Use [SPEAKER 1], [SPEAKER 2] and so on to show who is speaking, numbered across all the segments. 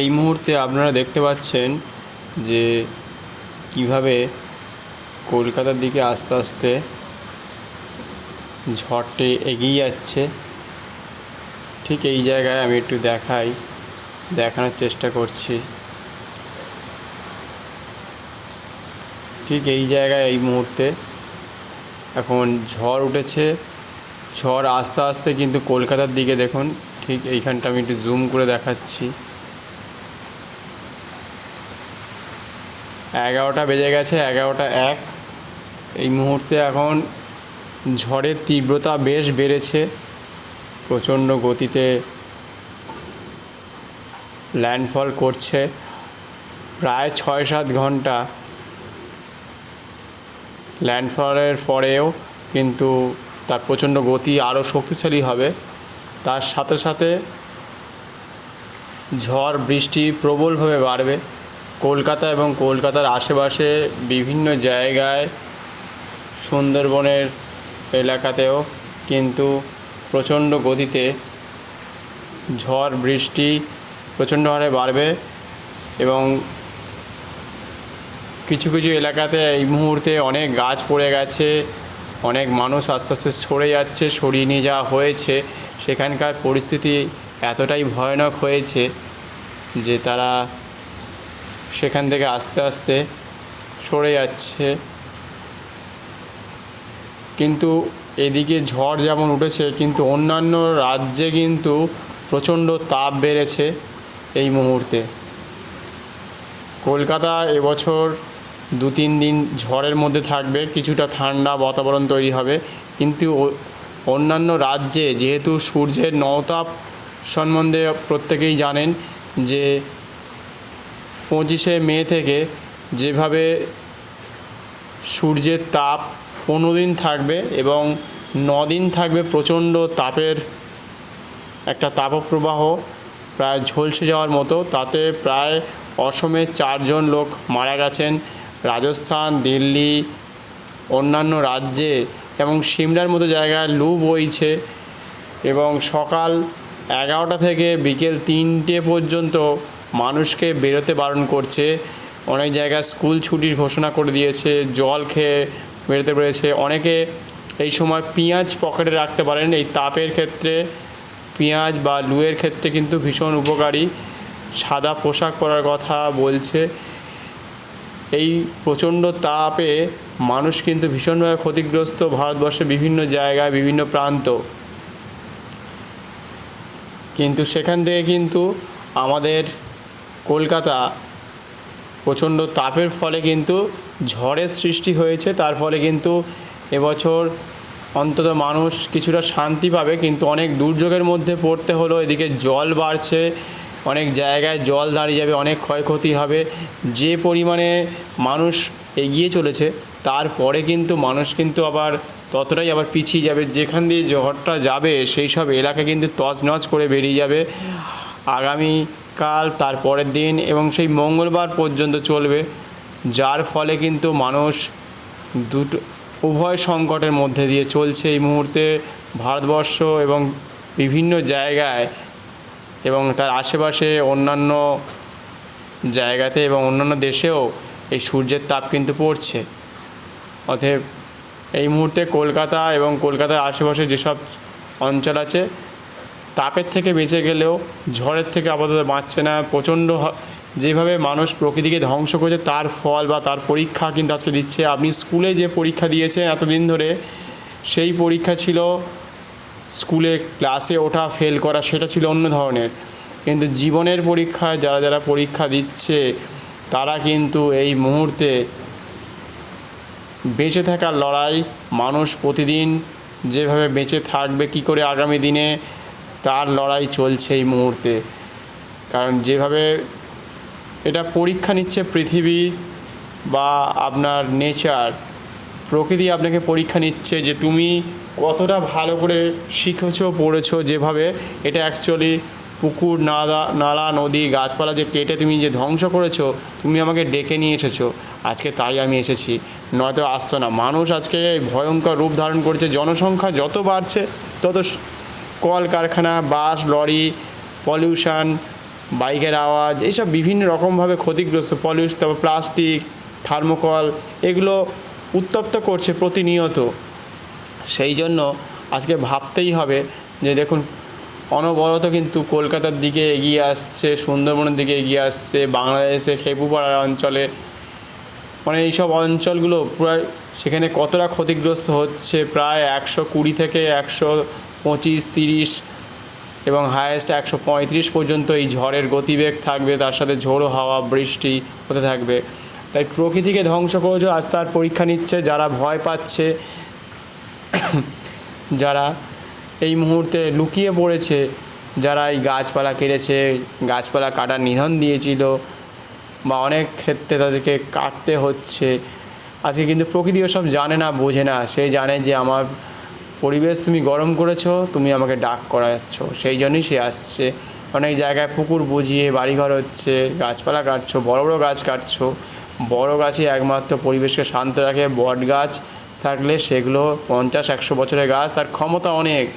[SPEAKER 1] এই মুহূর্তে আপনারা দেখতে পাচ্ছেন যে কীভাবে কলকাতার দিকে আস্তে আস্তে ঝড়টি এগিয়ে যাচ্ছে। ঠিক এই জায়গায় আমি একটু দেখাই, দেখানোর চেষ্টা করছি। ঠিক এই জায়গায় এই মুহূর্তে এখন ঝড় উঠেছে। ঝড় আস্তে আস্তে কিন্তু কলকাতার দিকে দেখুন, ঠিক এইখানটা আমি একটু জুম করে দেখাচ্ছি। এগারোটা বেজে গেছে, এগারোটা এক। এই মুহূর্তে এখন ঝড়ের তীব্রতা বেশ বেড়েছে। প্রচণ্ড গতিতে ল্যান্ডফল করছে। প্রায় ছয় সাত ঘণ্টা ল্যান্ডফলের পরেও কিন্তু তার প্রচণ্ড গতি আরও শক্তিশালী হবে। তার সাথে সাথে ঝড়, বৃষ্টি প্রবলভাবে বাড়বে। কলকাতা এবং কলকাতার আশেপাশে বিভিন্ন জায়গায় সুন্দরবনের এলাকাতেও কিন্তু প্রচণ্ড গতিতে ঝড়, বৃষ্টি প্রচণ্ড হারে বাড়বে এবং কিছু কিছু এলাকাতে এই মুহূর্তে অনেক গাছ পড়ে গেছে, অনেক মানুষ আস্তে আস্তে সরে যাচ্ছে, সরিয়ে নিয়ে যাওয়া হয়েছে। সেখানকার পরিস্থিতি এতটাই ভয়ানক হয়েছে যে তারা সেখান থেকে আস্তে আস্তে সরে যাচ্ছে। কিন্তু এদিকে ঝড় যেমন উঠেছে, কিন্তু অন্যান্য রাজ্যে কিন্তু প্রচণ্ড তাপ বেড়েছে এই মুহূর্তে। কলকাতা এবছর দু তিন দিন ঝড়ের মধ্যে থাকবে, কিছুটা ঠান্ডা বাতাবরণ তৈরি হবে। কিন্তু অন্যান্য রাজ্যে, যেহেতু সূর্যের নওতাপ সম্বন্ধে প্রত্যেকেই জানেন যে পঁচিশে মে থেকে যেভাবে সূর্যের তাপ পনেরো দিন থাকবে এবং দিন থাকবে প্রচণ্ড তাপের একটা তাপপ্রবাহ প্রায় ঝলসে যাওয়ার মতো, তাতে প্রায় অসমে চারজন লোক মারা গেছেন। রাজস্থান, দিল্লি, অন্যান্য রাজ্যে এবং সিমলার মতো জায়গায় লু বইছে এবং সকাল এগারোটা থেকে বিকেল তিনটে পর্যন্ত মানুষকে বেরোতে বারণ করছে। অনেক জায়গায় স্কুল ছুটির ঘোষণা করে দিয়েছে, জল খেয়ে বেরোতে পেরেছে। অনেকে এই সময় পেঁয়াজ পকেটে রাখতে পারেন। এই তাপের ক্ষেত্রে পেঁয়াজ বা লুয়ের ক্ষেত্রে কিন্তু ভীষণ উপকারী। সাদা পোশাক পরার কথা বলছে। এই প্রচণ্ড তাপে মানুষ কিন্তু ভীষণভাবে ক্ষতিগ্রস্ত। ভারতবর্ষের বিভিন্ন জায়গায়, বিভিন্ন প্রান্ত। কিন্তু সেখান থেকে কিন্তু আমাদের কলকাতা প্রচণ্ড তাপের ফলে কিন্তু ঝড়ের সৃষ্টি হয়েছে, তার ফলে কিন্তু এবছর অন্তত মানুষ কিছুটা শান্তি পাবে, কিন্তু অনেক দুর্যোগের মধ্যে পড়তে হলো এদিকে জল বাড়ছে, অনেক জায়গায় জল দাঁড়িয়ে যাবে, অনেক ক্ষয়ক্ষতি হবে, যে পরিমাণে মানুষ এগিয়ে চলেছে তারপরে কিন্তু মানুষ কিন্তু আবার ততটাই আবার পিছিয়ে যাবে, যেখান দিয়ে ঝড়টা যাবে, সেই সব এলাকা কিন্তু তছনছ করে বেরিয়ে যাবে। আগামীকাল তার পরের দিন এবং সেই মঙ্গলবার পর্যন্ত চলবে, যার ফলে কিন্তু মানুষ দুটো, উভয় সংকটের মধ্যে দিয়ে চলছে এই মুহূর্তে ভারতবর্ষ এবং বিভিন্ন জায়গায় এবং তার আশেপাশে অন্যান্য জায়গাতে এবং অন্যান্য দেশেও এই সূর্যের তাপ কিন্তু পড়ছে। অতএব এই মুহূর্তে কলকাতা এবং কলকাতার আশেপাশে যেসব অঞ্চল আছে তাপের থেকে বেঁচে গেলেও ঝড়ের থেকে আপাতত বাঁচছে না। প্রচণ্ড যেভাবে মানুষ প্রকৃতিকে ধ্বংস করেছে, তার ফল বা তার পরীক্ষা কিন্তু আজকে দিচ্ছে। আপনি স্কুলে যে পরীক্ষা দিয়েছেন এতদিন ধরে, সেই পরীক্ষা ছিল স্কুলে ক্লাসে ওঠা, ফেল করা, সেটা ছিল অন্য ধরনের। কিন্তু জীবনের পরীক্ষায় যারা যারা পরীক্ষা দিচ্ছে, তারা কিন্তু এই মুহূর্তে বেঁচে থাকার লড়াই। মানুষ প্রতিদিন যেভাবে বেঁচে থাকবে, কি করে আগামী দিনে তার লড়াই চলছে এই মুহূর্তে। কারণ যেভাবে এটা পরীক্ষা নিচ্ছে পৃথিবী বা আপনার নেচার, প্রকৃতি আপনাকে পরীক্ষা নিচ্ছে যে তুমি কতটা ভালো করে শিখেছো, পড়েছো, যেভাবে এটা অ্যাকচুয়ালি পুকুর, নালা নালা, নদী, গাছপালা যে কেটে তুমি যে ধ্বংস করেছ, তুমি আমাকে ডেকে নিয়ে এসেছ। আজকে তাই আমি এসেছি। নয়তো আসতো না। মানুষ আজকে ভয়ঙ্কর রূপ ধারণ করছে। জনসংখ্যা যত বাড়ছে, তত কলকারখানা, বাস, লরি পলিউশন বাইকের আওয়াজ, এইসব বিভিন্ন রকমভাবে ক্ষতিগ্রস্ত পলিউশন তারপর প্লাস্টিক থার্মোকল এগুলো উত্তপ্ত করছে প্রতিনিয়ত। সেই জন্য আজকে ভাবতেই হবে যে দেখুন, অনবরত কিন্তু কলকাতার দিকে এগিয়ে আসছে, সুন্দরবনের দিকে এগিয়ে আসছে বাংলাদেশে খেপুপাড়ার অঞ্চলে মানে এইসব অঞ্চলগুলো প্রায় সেখানে কতটা ক্ষতিগ্রস্ত হচ্ছে? প্রায় একশো কুড়ি থেকে একশো পঁচিশ, তিরিশ এবং হায়েস্ট একশো পঁয়ত্রিশ পর্যন্ত এই ঝড়ের গতিবেগ থাকবে। তার সাথে ঝোড়ো হাওয়া, বৃষ্টি হতে থাকবে। তাই প্রকৃতিকে ধ্বংস করেছে আজ তার পরীক্ষা নিচ্ছে। যারা ভয় পাচ্ছে, যারা এই মুহূর্তে লুকিয়ে পড়েছে, যারা এই গাছপালা কেটেছে, গাছপালা কাটার নিধন দিয়েছিল বা অনেক ক্ষেত্রে তাদেরকে কাটতে হচ্ছে। আজকে কিন্তু প্রকৃতি সব জানে না, বোঝে না। সে জানে যে, আমার পরিবেশ তুমি গরম করেছ, তুমি আমাকে ডাক করাচ্ছ। সেই জন্যই সে আসছে। অনেক জায়গায় পুকুর বুঝিয়ে বাড়িঘর হচ্ছে, গাছপালা কাটছো, বড় বড় গাছ কাটছো। বড় গাছই একমাত্র পরিবেশকে শান্ত রাখে। বট গাছ থাকলে সেগুলো পঞ্চাশ, একশো বছরের গাছ, তার ক্ষমতা অনেক।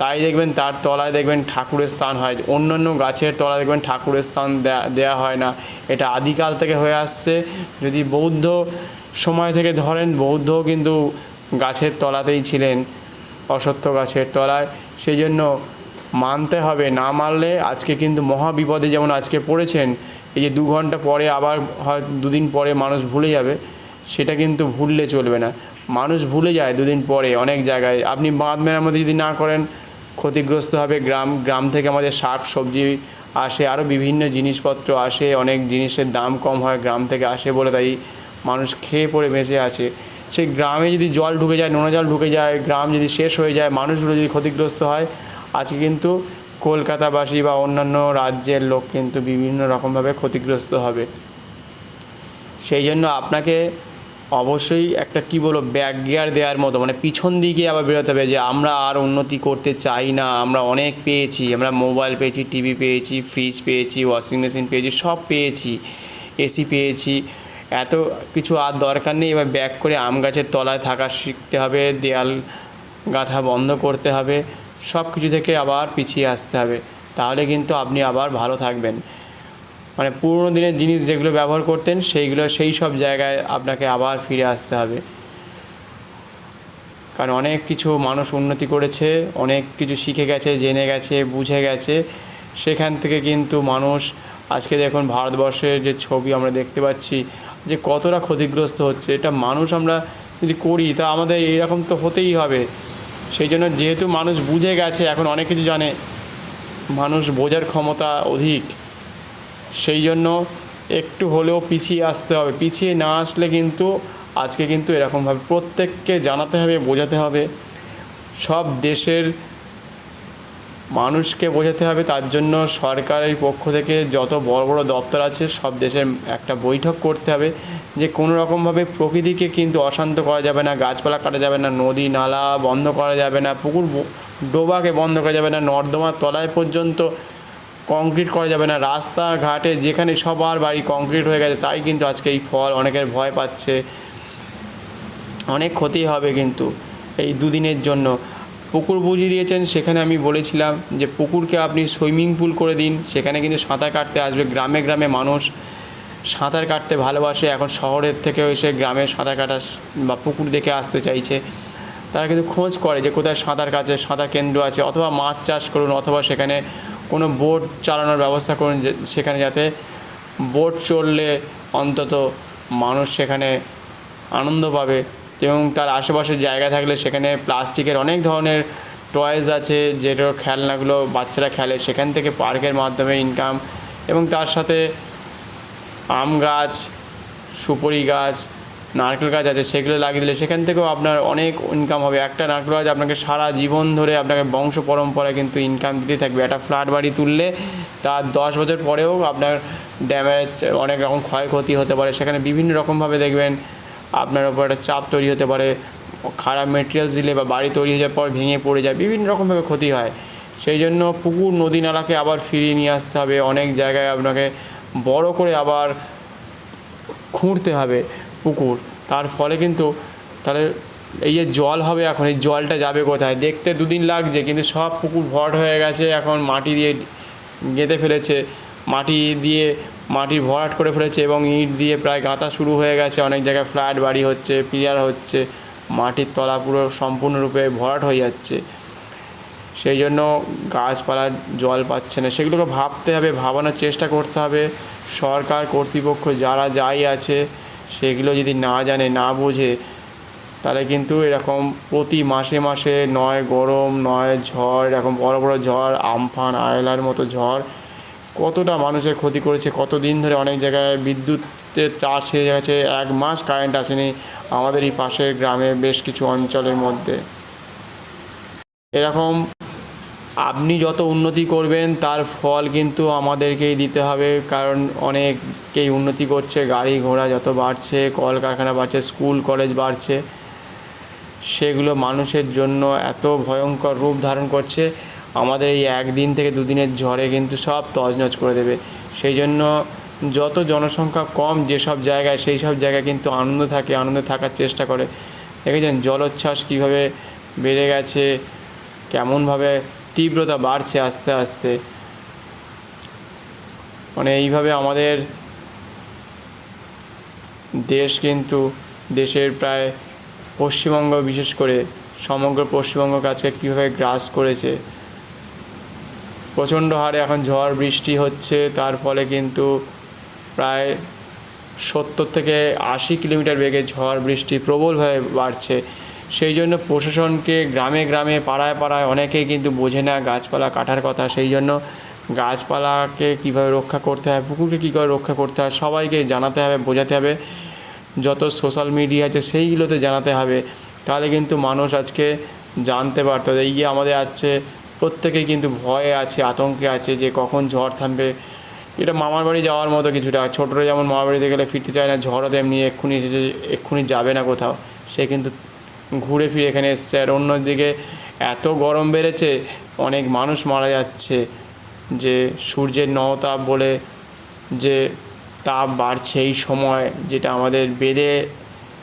[SPEAKER 1] তাই দেখবেন তার তলায় দেখবেন ঠাকুরের স্থান হয়। অন্যান্য গাছের তলায় দেখবেন ঠাকুরের স্থান দেয়া হয় না। এটা আদিকাল থেকে হয়ে আসছে। যদি বৌদ্ধ সময় থেকে ধরেন, বৌদ্ধ কিন্তু গাছের তলাতেই ছিলেন, অসত্য গাছের তলায়। সেই জন্য মানতে হবে, না মানলে আজকে কিন্তু মহা বিপদে যেমন আজকে পড়েছেন, এই যে দু ঘণ্টা পরে আবার হয়, দুদিন পরে মানুষ ভুলে যাবে, সেটা কিন্তু ভুললে চলবে না। মানুষ ভুলে যায় দুদিন পরে অনেক জায়গায়। আপনি বাঁধ মেরামতি যদি না করেন ক্ষতিগ্রস্ত হবে গ্রাম গ্রাম থেকে আমাদের শাক, সবজি আসে আরও বিভিন্ন জিনিসপত্র আসে, অনেক জিনিসের দাম কম হয়, গ্রাম থেকে আসে বলে তাই মানুষ খেয়ে পড়ে বেঁচে আছে। সেই গ্রামে যদি জল ঢুকে যায়, নোনা জল ঢুকে যায়, গ্রাম যদি শেষ হয়ে যায়, মানুষগুলো যদি ক্ষতিগ্রস্ত হয়, আজকে কিন্তু কলকাতাবাসী বা অন্যান্য রাজ্যের লোক কিন্তু বিভিন্ন রকমভাবে ক্ষতিগ্রস্ত হবে। সেই জন্য আপনাকে অবশ্যই একটা কি বলব ব্যাক গিয়ার দেওয়ার মতো মানে পিছন দিকে আবার বেরোতে হবে যে আমরা আর উন্নতি করতে চাই না, আমরা অনেক পেয়েছি, আমরা মোবাইল পেয়েছি টিভি পেয়েছি ফ্রিজ পেয়েছি ওয়াশিং মেশিন পেয়েছি, সব পেয়েছি এসি পেয়েছি, এত কিছু আর দরকার নেই, এবার ব্যাক করে আম গাছের তলায় থাকা শিখতে হবে, দেয়াল গাঁথা বন্ধ করতে হবে সব কিছু থেকে আবার পিছিয়ে আসতে হবে, তাহলে কিন্তু আপনি আবার ভালো থাকবেন। মানে পুরোনো দিনের জিনিস যেগুলো ব্যবহার করতেন, সেইগুলো সেই সব জায়গায় আপনাকে আবার ফিরে আসতে হবে। কারণ অনেক কিছু মানুষ উন্নতি করেছে, অনেক কিছু শিখে গেছে, জেনে গেছে, বুঝে গেছে। সেখান থেকে কিন্তু মানুষ আজকে দেখুন ভারতবর্ষের যে ছবি আমরা দেখতে পাচ্ছি, যে কতটা ক্ষতিগ্রস্ত হচ্ছে। এটা মানুষ আমরা যদি করি, তা আমাদের এরকম তো হতেই হবে। সেই জন্য যেহেতু মানুষ বুঝে গেছে, এখন অনেক কিছু জানে। মানুষ বোঝার ক্ষমতা অধিক। সেই জন্য একটু হলেও পিছিয়ে আসতে হবে। পিছিয়ে না আসলে কিন্তু আজকে কিন্তু এরকমভাবে প্রত্যেককে জানাতে হবে, বোঝাতে হবে। সব দেশের মানুষকে বোঝাতে হবে। তার জন্য সরকারের পক্ষ থেকে যত বড় বড় দপ্তর আছে, সব দেশের একটা বৈঠক করতে হবে যে কোনো রকমভাবে প্রকৃতিকে কিন্তু অশান্ত করা যাবে না, গাছপালা কাটা যাবে না, নদী, নালা বন্ধ করা যাবে না, পুকুর ডোবাকে বন্ধ করা যাবে না, নর্দমার তলায় পর্যন্ত কংক্রিট করা যাবে না। রাস্তাঘাটে যেখানে সবার বাড়ি কংক্রিট হয়ে গেছে, তাই কিন্তু আজকে এই ফল অনেকের ভয় পাচ্ছে। অনেক ক্ষতি হবে কিন্তু এই দুদিনের জন্য। পুকুর বুঝিয়ে দিয়েছেন, সেখানে আমি বলেছিলাম যে পুকুরকে আপনি সুইমিং পুল করে দিন, সেখানে কিন্তু সাঁতার কাটতে আসবে। গ্রামে গ্রামে মানুষ সাঁতার কাটতে ভালোবাসে। এখন শহরের থেকে এসে গ্রামে সাঁতার কাটা বা পুকুর দেখে আসতে চাইছে। তারা কিন্তু খোঁজ করে যে কোথায় সাঁতার কাছে, সাঁতার কেন্দ্র আছে, অথবা মাছ চাষ করুন, অথবা সেখানে কোনো বোট চালানোর ব্যবস্থা করুন যে, সেখানে যাতে বোট চললে অন্তত মানুষ সেখানে আনন্দ পাবে এবং তার আশেপাশের জায়গা থাকলে সেখানে প্লাস্টিকের অনেক ধরনের টয়েস আছে, যেগুলো খেলনাগুলো বাচ্চারা খেলে সেখান থেকে পার্কের মাধ্যমে ইনকাম এবং তার সাথে আম গাছ, সুপারি গাছ নারকেল গাছ আছে, সেগুলো লাগিয়ে দিলে সেখান থেকেও আপনার অনেক ইনকাম হবে। একটা নারকেল গাছ আপনাকে সারা জীবন ধরে আপনাকে বংশ পরম্পরায় কিন্তু ইনকাম দিতে থাকবে। একটা ফ্ল্যাট বাড়ি তুললে তার দশ বছর পরেও আপনার ড্যামেজ অনেক রকম ক্ষয়ক্ষতি হতে পারে। সেখানে বিভিন্ন রকমভাবে দেখবেন আপনার ওপর একটা চাপ তৈরি হতে পারে। খারাপ মেটেরিয়ালস দিলে বা বাড়ি তৈরি হয়ে যাওয়ার পর ভেঙে পড়ে যায়, বিভিন্ন রকমভাবে ক্ষতি হয়। সেই জন্য পুকুর, নদী, নালাকে আবার ফিরিয়ে নিয়ে আসতে হবে। অনেক জায়গায় আপনাকে বড় করে আবার খুঁড়তে হবে। পুকুর, তার ফলে কিন্তু তাহলে এই যে জল হবে এখন, এই জলটা যাবে কোথায়? দেখতে দুদিন লাগছে, কিন্তু সব পুকুর ভট হয়ে গেছে, এখন মাটি দিয়ে গেঁথে ফেলেছে, মাটি দিয়ে মাটি ভরাট করে ফেলেছে এবং ইট দিয়ে প্রায় গাঁথা শুরু হয়ে গেছে, অনেক জায়গায় ফ্ল্যাট বাড়ি হচ্ছে, পিলার হচ্ছে, মাটির তলা পুরো সম্পূর্ণরূপে ভরাট হয়ে যাচ্ছে। সেই জন্য গাছপালা জল পাচ্ছে না। সেগুলোকে ভাবতে হবে, ভাবানোর চেষ্টা করতে হবে। সরকার কর্তৃপক্ষ যারা যাই আছে সেগুলো যদি না জানে, না বোঝে, তাহলে কিন্তু এরকম প্রতি মাসে মাসে নয় গরম, নয় ঝড়, এরকম বড় বড় ঝড়, আমফান, আয়লার মতো ঝড় কতটা মানুষের ক্ষতি করেছে, কতদিন ধরে অনেক জায়গায় বিদ্যুতের চার ছেড়ে গেছে, এক মাস কারেন্ট আসেনি আমাদের এই পাশের গ্রামে বেশ কিছু অঞ্চলের মধ্যে। এরকম আপনি যত উন্নতি করবেন, তার ফল কিন্তু আমাদেরকেই দিতে হবে। কারণ অনেকেই উন্নতি করছে, গাড়ি ঘোড়া যত বাড়ছে, কলকারখানা বাড়ছে, স্কুল, কলেজ বাড়ছে, সেগুলো মানুষের জন্য এত ভয়ঙ্কর রূপ ধারণ করছে। আমাদের এই একদিন থেকে দুদিনের ঝড়ে কিন্তু সব তছনছ করে দেবে। সেই জন্য যত জনসংখ্যা কম যেসব জায়গায় সেই সব জায়গায় কিন্তু আনন্দ থাকে, আনন্দে থাকার চেষ্টা করে। দেখেছেন, জলোচ্ছ্বাস কীভাবে বেড়ে গেছে, কেমনভাবে তীব্রতা বাড়ছে আস্তে আস্তে। মানে এইভাবে আমাদের দেশ কিন্তু দেশের প্রায় পশ্চিমবঙ্গ, বিশেষ করে সমগ্র পশ্চিমবঙ্গ কাছে কীভাবে গ্রাস করেছে। প্রচণ্ড হারে এখন ঝড় বৃষ্টি হচ্ছে, তার ফলে কিন্তু প্রায় সত্তর থেকে আশি কিলোমিটার বেগে ঝড় বৃষ্টি প্রবলভাবে বাড়ছে। সেই জন্য প্রশাসনকে গ্রামে গ্রামে, পাড়ায় পাড়ায় অনেকেই কিন্তু বোঝে না গাছপালা কাটার কথা। সেই জন্য গাছপালাকে কীভাবে রক্ষা করতে হয়, পুকুরকে কীভাবে রক্ষা করতে হয়, সবাইকে জানাতে হবে, বোঝাতে হবে। যত সোশ্যাল মিডিয়া আছে সেইগুলোতে জানাতে হবে। তাহলে কিন্তু মানুষ আজকে জানতে পারতো এই যে আমাদের আছে, প্রত্যেকেই কিন্তু ভয়ে আছে, আতঙ্কে আছে যে কখন ঝড় থামবে। এটা মামার বাড়ি যাওয়ার মতো কিছুটা। ছোটরা যেমন মামার বাড়িতে গেলে ফিরতে চায় না, ঝড়ও তেমনি এক্ষুনি এসেছে, এক্ষুনি যাবে না কোথাও। সে কিন্তু ঘুরে ফিরে এখানে এসছে। আর অন্যদিকে এত গরম বেড়েছে, অনেক মানুষ মারা যাচ্ছে যে সূর্যের নতাপ বলে যে তাপ বাড়ছে এই সময়, যেটা আমাদের বেদে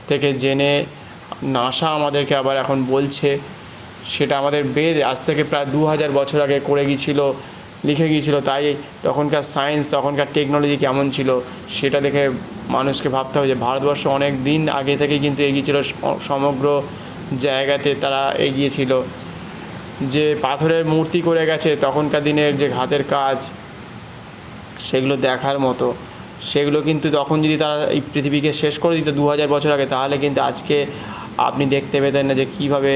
[SPEAKER 1] থেকে জেনে নাসা আমাদেরকে আবার এখন বলছে। সেটা আমাদের বেদ আজ থেকে প্রায় দু হাজার বছর আগে করে গিয়েছিল। লিখে গিয়েছিল, তাই তখনকার সায়েন্স তখনকার টেকনোলজি কেমন ছিল সেটা দেখে মানুষকে ভাবতে হবে যে ভারতবর্ষ অনেক দিন আগে থেকে কিন্তু এগিয়ে ছিল সমগ্র জায়গাতে তারা এগিয়েছিল যে পাথরের মূর্তি করে গেছে তখনকার দিনের যে হাতের কাজ, সেগুলো দেখার মতো। সেগুলো কিন্তু তখন যদি তারা এই পৃথিবীকে শেষ করে দিত দু হাজার বছর আগে, তাহলে কিন্তু আজকে আপনি দেখতে পেতেন না যে কীভাবে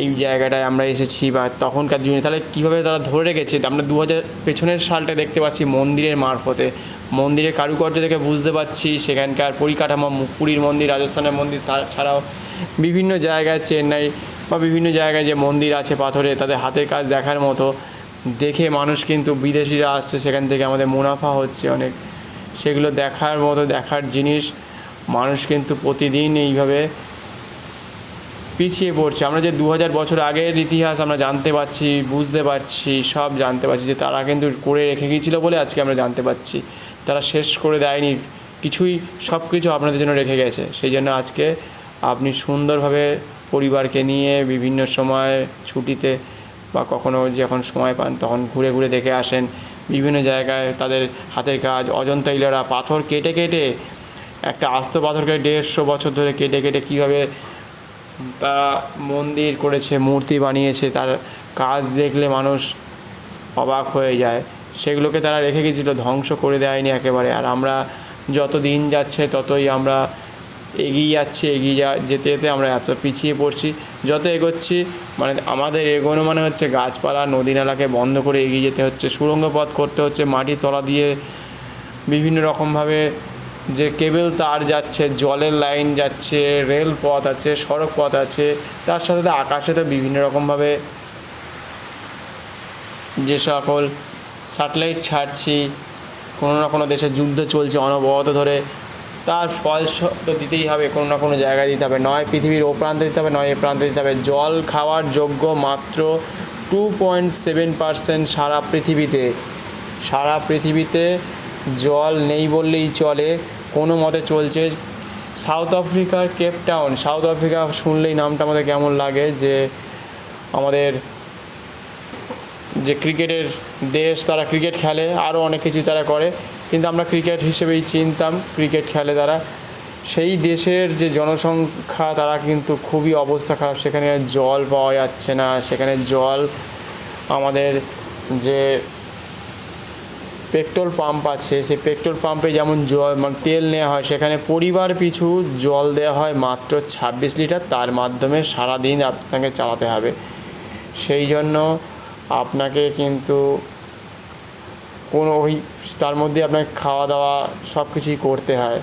[SPEAKER 1] এই জায়গাটায় আমরা এসেছি বা তখনকার দিনে। তাহলে কীভাবে তারা ধরে রেখেছে? আমরা দু হাজার পেছনের সালটা দেখতে পাচ্ছি মন্দিরের মারফতে। মন্দিরের কারুকার্য থেকে বুঝতে পারছি, সেখানকার পরিকাঠামো পুরীর মন্দির, রাজস্থানের মন্দির ছাড়াও বিভিন্ন জায়গায়, চেন্নাই বা বিভিন্ন জায়গায় যে মন্দির আছে পাথরে, তাদের হাতের কাজ দেখার মতো। দেখে মানুষ কিন্তু বিদেশিরা আসছে, সেখান থেকে আমাদের মুনাফা হচ্ছে অনেক। সেগুলো দেখার মতো দেখার জিনিস মানুষ কিন্তু প্রতিদিন এইভাবে পিছিয়ে পড়ছে। আমরা যে দু হাজার বছর আগের ইতিহাস আমরা জানতে পারছি, বুঝতে পারছি, সব জানতে পারছি যে তারা কিন্তু করে রেখে গিয়েছিল বলে আজকে আমরা জানতে পারছি। তারা শেষ করে দেয়নি, কিছুই সব কিছু আপনাদের জন্য রেখে গেছে। সেই জন্য আজকে আপনি সুন্দরভাবে পরিবারকে নিয়ে বিভিন্ন সময় ছুটিতে বা কখনো যখন সময় পান তখন ঘুরে ঘুরে দেখে আসেন। বিভিন্ন জায়গায় তাদের হাতের কাজ, অজন্তা ইলারা, পাথর কেটে কেটে, একটা আস্ত পাথরকে দেড়শো বছর ধরে কেটে কেটে কীভাবে তারা মন্দির করেছে, মূর্তি বানিয়েছে, তার কাজ দেখলে মানুষ অবাক হয়ে যায়। সেগুলোকে তারা রেখে গেছিল ধ্বংস করে দেয়নি একেবারে। আর আমরা যত দিন যাচ্ছে, ততই আমরা এগিয়ে যাচ্ছি, এগিয়ে যা, যেতে যেতে আমরা এত পিছিয়ে পড়ছি। যত এগোচ্ছি মানে আমাদের এগোনো মানে হচ্ছে গাছপালা, নদী নালাকে বন্ধ করে এগিয়ে যেতে হচ্ছে, সুড়ঙ্গ পথ করতে হচ্ছে মাটি তলা দিয়ে বিভিন্ন রকমভাবে যে কেবল তার যাচ্ছে, জলের লাইন যাচ্ছে রেল পথ আছে সড়ক পথ আছে, তার সাথে সাথে আকাশে তো বিভিন্ন রকমভাবে যে সকল স্যাটেলাইট ছাড়ছি, কোনো না কোনো দেশে যুদ্ধ চলছে অনবরত ধরে, তার ফল তো দিতেই হবে, কোনো না কোনো জায়গায় দিতে হবে। নয় পৃথিবীর ও প্রান্তে দিতে হবে, নয় এ প্রান্তে দিতে হবে। জল খাওয়ার যোগ্য মাত্র টু পয়েন্ট সেভেন পার্সেন্ট সারা পৃথিবীতে। সারা পৃথিবীতে জল নেই বললেই চলে, কোনো মতে চলছে। সাউথ আফ্রিকার কেপ টাউন। সাউথ আফ্রিকা শুনলেই নামটা আমাদের কেমন লাগে যে আমাদের যে ক্রিকেটের দেশ, তারা ক্রিকেট খেলে, আরও অনেক কিছু তারা করে। কিন্তু আমরা ক্রিকেট হিসেবেই চিনতাম, ক্রিকেট খেলে তারা। সেই দেশের যে জনসংখ্যা, তারা কিন্তু খুবই অবস্থা খারাপ। সেখানে জল পাওয়া যাচ্ছে না। সেখানে জল আমাদের যে পেট্রোল পাম্প আছে, সেই পেট্রোল পাম্পে যেমন জল মানে তেল নেওয়া হয়, সেখানে পরিবার পিছু জল দেওয়া হয় মাত্র ছাব্বিশ লিটার, তার মাধ্যমে সারাদিন আপনাকে চালাতে হবে। সেই জন্য আপনাকে কিন্তু কোনো ওই, তার মধ্যে আপনাকে খাওয়া দাওয়া সব কিছুই করতে হয়।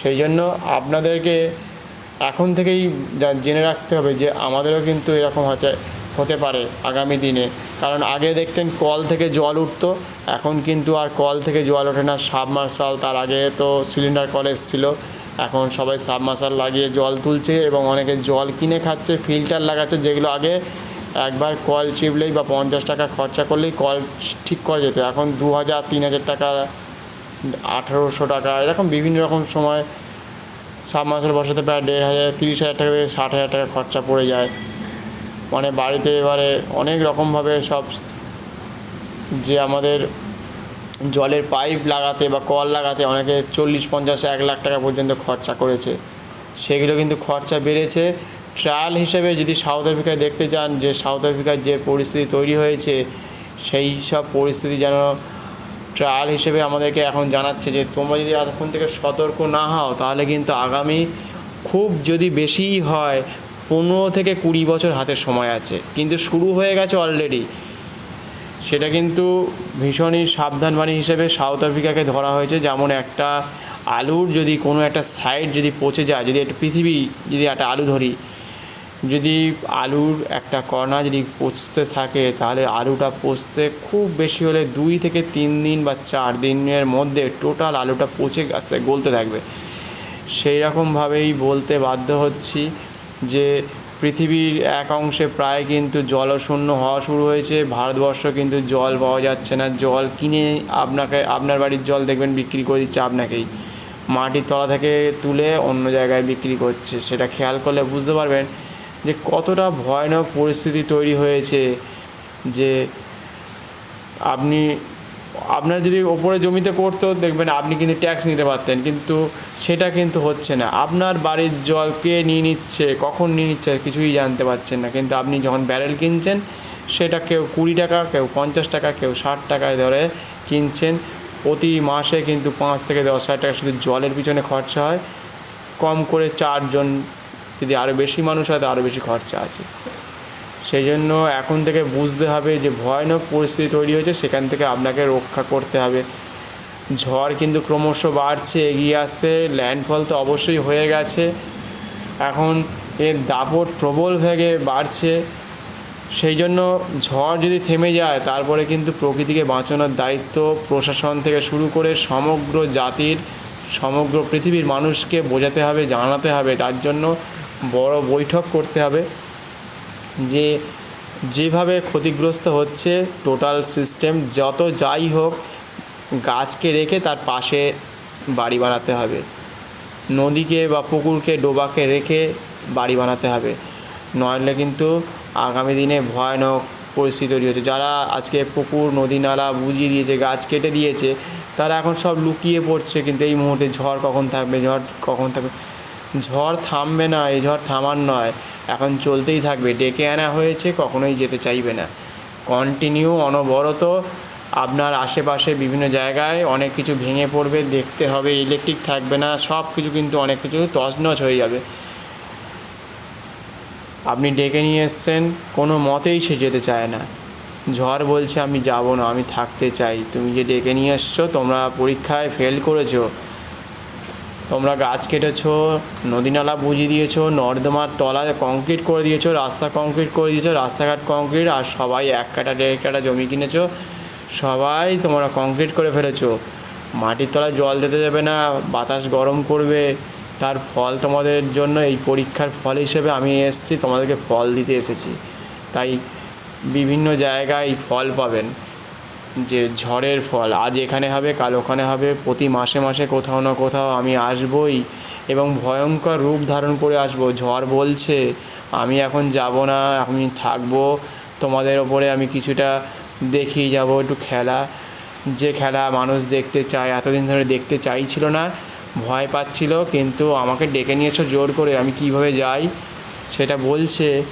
[SPEAKER 1] সেই জন্য আপনাদেরকে এখন থেকেই জেনে রাখতে হবে যে আমাদেরও কিন্তু এরকম হচ্ছে। হতে পারে আগামী দিনে। কারণ আগে দেখতেন কল থেকে জল উঠতো, এখন কিন্তু আর কল থেকে জল ওঠে না। সাবমার্শাল তার আগে তো সিলিন্ডার কল এসেছিল, এখন সবাই সাবমার্শাল লাগিয়ে জল তুলছে এবং অনেকে জল কিনে খাচ্ছে, ফিল্টার লাগাচ্ছে, যেগুলো আগে একবার কল চিপলেই বা পঞ্চাশ টাকা খরচা করলেই কল ঠিক করা যেত। এখন দু হাজার, তিন হাজার টাকা, আঠারোশো টাকা, এরকম বিভিন্ন রকম সময় সাবমার্শাল বসাতে প্রায় দেড় হাজার, তিরিশ হাজার টাকা থেকে ষাট হাজার টাকা খরচা পড়ে যায়। মানে বাড়িতে এবারে অনেক রকমভাবে সব যে আমাদের জলের পাইপ লাগাতে বা কল লাগাতে অনেকে চল্লিশ, পঞ্চাশ, এক লাখ টাকা পর্যন্ত খরচা করেছে। সেগুলো কিন্তু খরচা বেড়েছে। ট্রায়াল হিসেবে যদি সাউথ আফ্রিকায় দেখতে চান যে সাউথ আফ্রিকার যে পরিস্থিতি তৈরি হয়েছে, সেই সব পরিস্থিতি যেন ট্রায়াল হিসেবে আমাদেরকে এখন জানাচ্ছে যে তোমরা যদি এতক্ষণ থেকে সতর্ক না হও, তাহলে কিন্তু আগামী খুব যদি বেশিই হয় পনেরো থেকে কুড়ি বছর হাতে সময় আছে। কিন্তু শুরু হয়ে গেছে অলরেডি সেটা কিন্তু ভীষণই সাবধানবাণী হিসেবে সাউথ আফ্রিকাকে ধরা হয়েছে। যেমন একটা আলুর যদি কোনো একটা সাইড যদি পচে যায়, যদি একটা পৃথিবী যদি একটা আলু ধরি, যদি আলুর একটা কণা যদি পচতে থাকে, তাহলে আলুটা পচতে খুব বেশি হলে দুই থেকে তিন দিন বা চার দিনের মধ্যে টোটাল আলুটা পচে আসতে গলতে থাকবে। সেই রকমভাবেই বলতে বাধ্য হচ্ছি। যে পৃথিবীর এক অংশে প্রায় কিন্তু জলশূন্য হওয়া শুরু হয়েছে, ভারতবর্ষ কিন্তু জল পাওয়া যাচ্ছে না। জল কিনে আপনাকে, আপনার বাড়ির জল দেখবেন বিক্রি করে দিচ্ছে আপনাকেই। মাটির তলা থেকে তুলে অন্য জায়গায় বিক্রি করছে। সেটা খেয়াল করলে বুঝতে পারবেন যে কতটা ভয়ানক পরিস্থিতি তৈরি হয়েছে যে আপনি আপনার যদি ওপরে জমিতে করতো, দেখবেন আপনি কিন্তু ট্যাক্স নিতে পারতেন, কিন্তু সেটা কিন্তু হচ্ছে না। আপনার বাড়ির জল কে নিয়ে নিচ্ছে, কখন নিয়ে নিচ্ছে, কিছুই জানতে পারছেন না। কিন্তু আপনি যখন ব্যারেল কিনছেন, সেটা কেউ কুড়ি টাকা, কেউ পঞ্চাশ টাকা, কেউ ষাট টাকায় ধরে কিনছেন। প্রতি মাসে কিন্তু পাঁচ থেকে দশ হাজার টাকা শুধু জলের পিছনে খরচা হয়। কম করে চারজন যদি আরও বেশি মানুষ হয়, তো আরও বেশি খরচা আছে। সেই জন্য এখন থেকে বুঝতে হবে যে ভয়ানক পরিস্থিতি তৈরি হয়েছে, সেখান থেকে আপনাকে রক্ষা করতে হবে। ঝড় কিন্তু ক্রমশ বাড়ছে, এগিয়ে আসছে ল্যান্ডফল তো অবশ্যই হয়ে গেছে। এখন এর দাপট প্রবল ভেগে বাড়ছে। সেই জন্য ঝড় যদি থেমে যায়, তারপরে কিন্তু প্রকৃতিকে বাঁচানোর দায়িত্ব প্রশাসন থেকে শুরু করে সমগ্র জাতির, সমগ্র পৃথিবীর মানুষকে বোঝাতে হবে, জানাতে হবে। তার জন্য বড় বৈঠক করতে হবে। যে যেভাবে ক্ষতিগ্রস্ত হচ্ছে টোটাল সিস্টেম, যত যাই হোক, গাছকে রেখে তার পাশে বাড়ি বানাতে হবে। নদীকে বা পুকুরকে, ডোবাকে রেখে বাড়ি বানাতে হবে। নইলে কিন্তু আগামী দিনে ভয়ানক পরিস্থিতি তৈরি হচ্ছে। যারা আজকে পুকুর, নদী নালা বুঝিয়ে দিয়েছে, গাছ কেটে দিয়েছে, তারা এখন সব লুকিয়ে পড়ছে। কিন্তু এই মুহূর্তে ঝড় কখন থাকবে? ঝড় কখন থাকবে? ঝড় থামবে না, এই ঝড় থামার নয়। এখন চলতেই থাকবে। ডেকে আনা হয়েছে, কখনোই যেতে চাইবে না। কন্টিনিউ অনবরত আপনার আশেপাশে বিভিন্ন জায়গায় অনেক কিছু ভেঙে পড়বে, দেখতে হবে ইলেকট্রিক থাকবে না, সব কিছু কিন্তু অনেক কিছু তছনছ হয়ে যাবে। আপনি ডেকে নিয়ে এসছেন, কোনো মতেই সে যেতে চায় না। ঝড় বলছে, আমি যাব না, আমি থাকতে চাই। তুমি যে ডেকে নিয়ে এসছো, তোমরা পরীক্ষায় ফেল করেছ। তোমরা গাছ কেটেছো নদী নালা বুঝিয়ে দিয়েছ, নর্দমার তলায় কংক্রিট করে দিয়েছ, রাস্তা কংক্রিট করে দিয়েছ, রাস্তাঘাট কংক্রিট আর সবাই এক কাটা, দেড় কাটা জমি কিনেছো, সবাই তোমরা কংক্রিট করে ফেলেছো। মাটির তলায় জল দিতে যাবে না, বাতাস গরম করবে, তার ফল তোমাদের জন্য এই পরীক্ষার ফল হিসেবে আমি এসেছি, তোমাদেরকে ফল দিতে এসেছি। তাই বিভিন্ন জায়গায় ফল পাবেন। যে ঝড়ের ফল। আজ এখানে হবে, কাল ওখানে হবে, প্রতি মাসে মাসে কোথাও না কোথাও আমি আসবই এবং ভয়ঙ্কর রূপ ধারণ করে আসব। ঝড় বলছে, আমি এখন যাব না, আমি থাকব, তোমাদের ওপরে আমি কিছুটা দেখিয়ে যাব, একটু খেলা। যে খেলা মানুষ দেখতে চায়, এতদিন ধরে দেখতে চাইছিল না, ভয় পাচ্ছিল, কিন্তু আমাকে ডেকে নিয়েছো জোর করে, আমি কীভাবে যাই? সেটা বলছে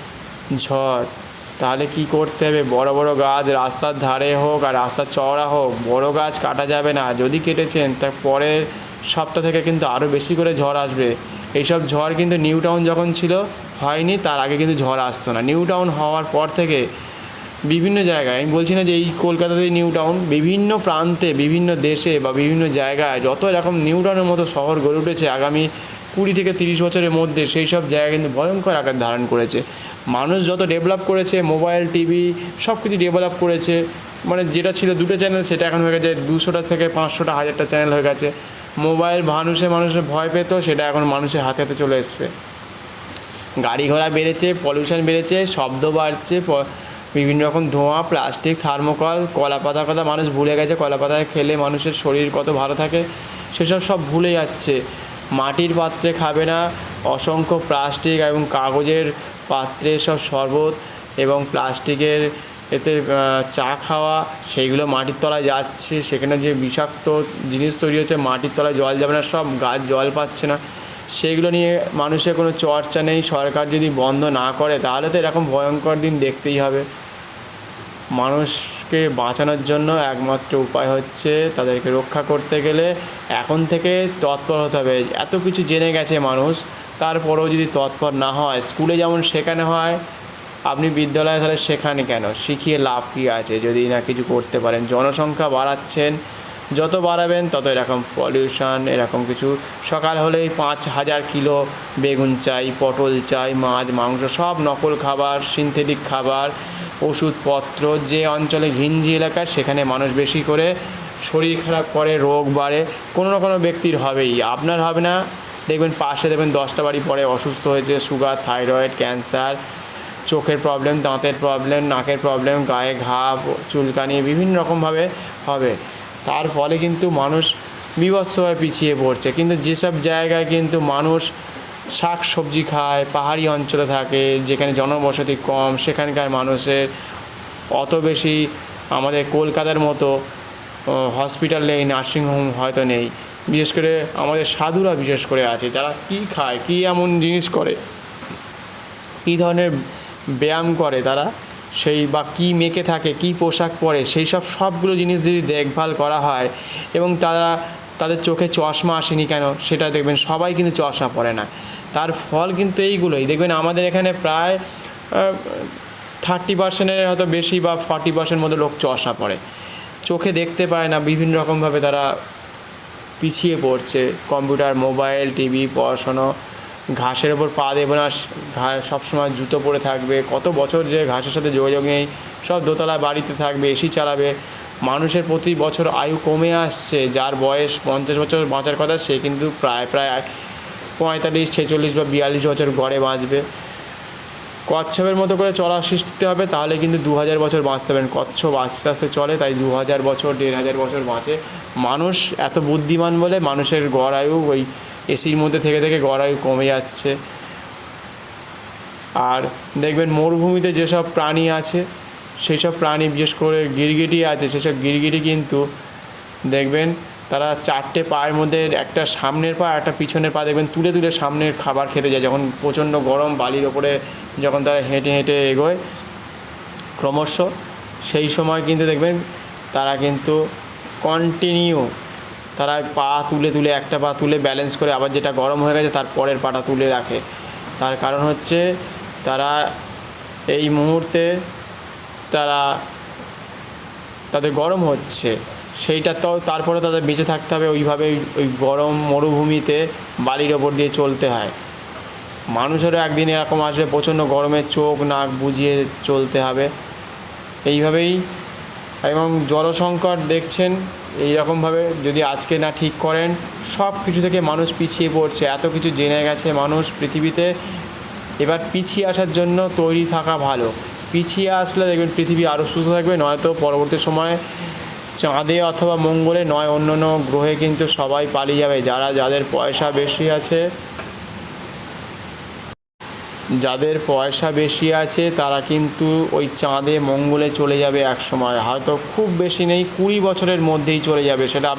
[SPEAKER 1] ঝড়। তাহলে কি করতে হবে? বড় বড় গাছ রাস্তার ধারে হোক আর রাস্তার চওড়া হোক, বড় গাছ কাটা যাবে না। যদি কেটেছেন তার পরের সপ্তাহ থেকে কিন্তু আরও বেশি করে ঝড় আসবে। এইসব ঝড় কিন্তু নিউ টাউন যখন ছিল, হয়নি, তার আগে কিন্তু ঝড় আসতো না। নিউ টাউন হওয়ার পর থেকে বিভিন্ন জায়গায়, আমি বলছি না যে এই কলকাতাতে নিউ টাউন, বিভিন্ন প্রান্তে, বিভিন্ন দেশে বা বিভিন্ন জায়গায় যত এরকম নিউ টাউনের মতো শহর গড়ে উঠেছে, আগামী কুড়ি থেকে তিরিশ বছরের মধ্যে সেই সব জায়গা কিন্তু ভয়ঙ্কর আকার ধারণ করেছে। মানুষ যত ডেভেলপ করেছে মোবাইল টিভি সব কিছু ডেভেলপ করেছে মানে যেটা ছিল দুটো চ্যানেল সেটা এখন হয়ে গেছে দুশোটা থেকে পাঁচশোটা, হাজারটা চ্যানেল হয়ে গেছে। মোবাইল মানুষে মানুষে ভয় পেত, সেটা এখন মানুষের হাতে হাতে চলে এসছে। গাড়ি ঘোড়া বেড়েছে পলিউশন বেড়েছে, শব্দ বাড়ছে বিভিন্ন রকম ধোঁয়া প্লাস্টিক থার্মোকল কলা পাতা কথা মানুষ ভুলে গেছে। কলা পাতায় খেলে মানুষের শরীর কত ভালো থাকে, সেসব সব ভুলে যাচ্ছে। মাটির পাত্রে খাবে না। অসংখ্য প্লাস্টিক এবং কাগজের পাত্রে সব শরবত এবং প্লাস্টিকের এতে চা খাওয়া, সেইগুলো মাটির তলায় যাচ্ছে। সেখানে যে বিষাক্ত জিনিস তৈরি হচ্ছে, মাটির তলায় জল যাবে না, সব গাছ জল পাচ্ছে না। সেগুলো নিয়ে মানুষের কোনো চর্চা নেই। সরকার যদি বন্ধ না করে, তাহলে তো এরকম ভয়ঙ্কর দিন দেখতেই হবে। মানুষকে বাঁচানোর জন্য একমাত্র উপায় হচ্ছে তাদেরকে রক্ষা করতে গেলে এখন থেকে তৎপর হতে হবে। এত কিছু জেনে গেছে মানুষ, তারপরেও যদি তৎপর না হয়, স্কুলে যেমন শেখানো হয়, আপনি বিদ্যালয়ে তাহলে শেখান কেন? শিখিয়ে লাভ কী আছে? যদি না কিছু করতে পারেন, জনসংখ্যা বাড়াচ্ছেন, যত বাড়াবেন তত এরকম পলিউশন এরকম কিছু। সকাল হলেই পাঁচ হাজার কিলো বেগুন চাই, পটল চাই, মাছ, মাংস, সব নকল খাবার সিনথেটিক খাবার। ওষুধপত্র যে অঞ্চলে ঘিঞ্জি এলাকা সেখানে মানুষ বেশি করে শরীর খারাপ করে, রোগ বাড়ে। কোনো না কোনো ব্যক্তির হবেই। আপনার হবে না। দেখবেন পাশে দেখবেন দশটা বাড়ি পরে অসুস্থ হয়েছে, সুগার, থাইরয়েড, ক্যান্সার, চোখের প্রবলেম, দাঁতের প্রবলেম, নাকের প্রবলেম, গায়ে ঘা, চুলকানি, বিভিন্ন রকমভাবে হবে। তার ফলে কিন্তু মানুষ বিভৎসভাবে পিছিয়ে পড়ছে। কিন্তু যেসব জায়গায় কিন্তু মানুষ শাক সবজি খায়, পাহাড়ি অঞ্চলে থাকে, যেখানে জনবসতি কম, সেখানকার মানুষের অত বেশি আমাদের কলকাতার মতো হসপিটাল নেই নার্সিংহোম হয়তো নেই। বিশেষ করে আমাদের সাধুরা বিশেষ করে আছে, যারা কী খায়, কী এমন জিনিস করে, কী ধরনের ব্যায়াম করে তারা, সেই বা কী মেখে থাকে, কী পোশাক পরে, সেই সব সবগুলো জিনিস যদি দেখভাল করা হয়, এবং তারা তাদের চোখে চশমা আসেনি কেন? সেটা দেখবেন সবাই কিন্তু চশমা পরে না। তার ফল কিন্তু এইগুলোই। দেখবেন আমাদের এখানে প্রায় থার্টি পার্সেন্টের হয়তো বেশি বা ফর্টি পার্সেন্ট মতো লোক চশমা পরে। চোখে দেখতে পায় না, বিভিন্ন রকমভাবে তারা পিছিয়ে পড়ছে। কম্পিউটার, মোবাইল, টিভি, পড়াশোনা, ঘাসের ওপর পা দেবে না সবসময় জুতো পরে থাকবে। কত বছর যে ঘাসের সাথে যোগাযোগ নেই, সব দোতলা বাড়িতে থাকবে, এসি চালাবে। মানুষের প্রতি বছর আয়ু কমে আসছে, যার বয়স পঞ্চাশ বছর বাঁচার কথা, সে কিন্তু প্রায় প্রায় পঁয়তাল্লিশ, ছেচল্লিশ বা বিয়াল্লিশ বছর গড়ে বাঁচবে। কচ্ছপের মতো করে চলা শিখতে হবে, তাহলে কিন্তু দু হাজার বছর বাঁচতে পারেন। কচ্ছপ আস্তে আস্তে চলে, তাই দু হাজার বছর দেড় হাজার বছর বাঁচে। মানুষ এত বুদ্ধিমান বলে মানুষের গড় আয়ু ওই এসির মধ্যে থেকে থেকে গড় আয়ু কমে যাচ্ছে। আর দেখবেন মরুভূমিতে যেসব প্রাণী আছে সেই সব প্রাণী, বিশেষ করে গিরগিটি আছে সেসব গিরগিটি কিন্তু দেখবেন তারা চারটে পায়ের মধ্যে একটা সামনের পা একটা পিছনের পা দেখবেন তুলে তুলে সামনের খাবার খেতে যায়। যখন প্রচণ্ড গরম, বালির ওপরে যখন তারা হেঁটে হেঁটে এগোয়, ক্রমশ সেই সময় কিন্তু দেখবেন তারা কিন্তু কন্টিনিউ তারা পা তুলে তুলে একটা পা তুলে ব্যালেন্স করে আবার যেটা গরম হয়ে গেছে তার পরের পাটা তুলে রাখে। তার কারণ হচ্ছে তারা এই মুহূর্তে তারা তাদের গরম হচ্ছে, সেইটা তো তারপরে তাদের বেঁচে থাকতে হবে, ওইভাবে ওই- গরম মরুভূমিতে বালির ওপর দিয়ে চলতে হয়। মানুষেরও একদিন এরকম আসবে, প্রচণ্ড গরমে চোখ নাক বুজিয়ে চলতে হবে। এইভাবেই এবং জলসংকট দেখছেন, এইরকমভাবে যদি আজকে না ঠিক করেন, সব কিছু থেকে মানুষ পিছিয়ে পড়ছে, এত কিছু জেনে গেছে মানুষ পৃথিবীতে। এবার পিছিয়ে আসার জন্য তৈরি থাকা ভালো। পিছিয়ে আসলে দেখবেন পৃথিবী আরও সুস্থ থাকবে, নয়তো পরবর্তী সময়ে চাঁদে অথবা মঙ্গলে নয়, অন্য অন্য গ্রহে কিন্তু সবাই পালিয়ে যাবে। যারা, যাদের পয়সা বেশি আছে, যাদের পয়সা বেশি আছে, তারা কিন্তু ওই চাঁদে মঙ্গলে চলে যাবে এক সময় হয়তো খুব বেশি নেই, কুড়ি বছরের মধ্যেই চলে যাবে, সেটা